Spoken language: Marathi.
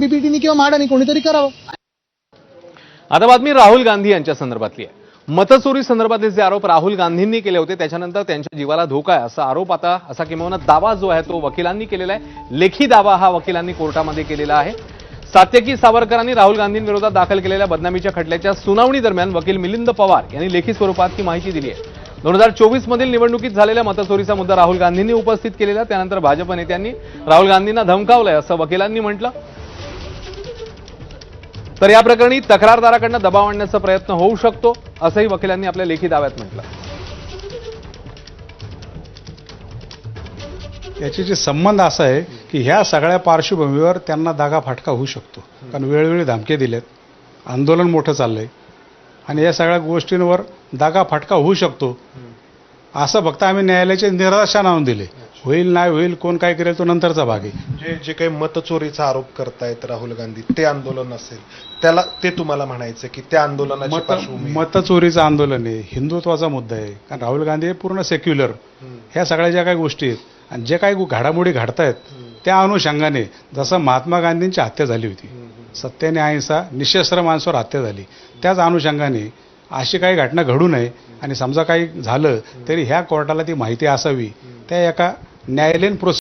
बीपीटीने किंवा म्हाडाने कोणीतरी करावं. आता बातमी राहुल गांधी यांच्या संदर्भातली आहे. मतचोरी संदर्भातले जे आरोप राहुल गांधींनी केले होते त्याच्यानंतर त्यांच्या जीवाला धोका आहे. असा आरोप आता असा किंवा दावा जो आहे तो वकिलांनी केलेला आहे. लेखी दावा हा वकिलांनी कोर्टामध्ये केलेला आहे. सात्यकी सावरकरांनी राहुल गांधींविरोधात दाखल केलेल्या बदनामीच्या खटल्याच्या सुनावणी दरम्यान वकील मिलिंद पवार यांनी लेखी स्वरूपात ही माहिती दिली आहे. दोन हजार चोवीस मधील निवडणुकीत झालेल्या मतचोरीचा मुद्दा राहुल गांधींनी उपस्थित केलेला त्यानंतर भाजप नेत्यांनी राहुल गांधींना धमकावलंय असं वकिलांनी म्हटलं. तर या प्रकरणी तक्रारदाराकडनं दबाव आणण्याचा प्रयत्न होऊ शकतो असंही वकिलांनी आपल्या लेखी दाव्यात म्हटलं. याचे जे संबंध असा आहे की ह्या सगळ्या पार्श्वभूमीवर त्यांना दागा फाटका होऊ शकतो. कारण वेळोवेळी धमके दिलेत. आंदोलन मोठं चाललंय. आणि या सगळ्या गोष्टींवर दागा फाटका होऊ शकतो. असं फक्त आम्ही न्यायालयाचे निराशा आणून दिले. होईल नाही होईल कोण काय करेल तो नंतरचा भाग आहे. जे जे काही मतचोरीचा आरोप करतायत राहुल गांधी ते आंदोलन असेल. त्याला ते तुम्हाला म्हणायचं की त्या आंदोलनाची मत पार्श्वभूमी मतचोरीचं आंदोलन आहे हिंदुत्वाचा मुद्दा आहे. कारण राहुल गांधी हे पूर्ण सेक्युलर ह्या सगळ्या ज्या काही गोष्टी आहेत आणि जे काही घडामोडी घडतायत त्या अनुषंगाने जसं महात्मा गांधींची हत्या झाली होती सत्याने अहिंसा निशस्त्र माणसावर हत्या झाली. त्याच अनुषंगाने अशी काही घटना घडू नये आणि समजा काही झालं तरी ह्या कोर्टाला ती माहिती असावी. त्या एका ন্যায়ালয়ীন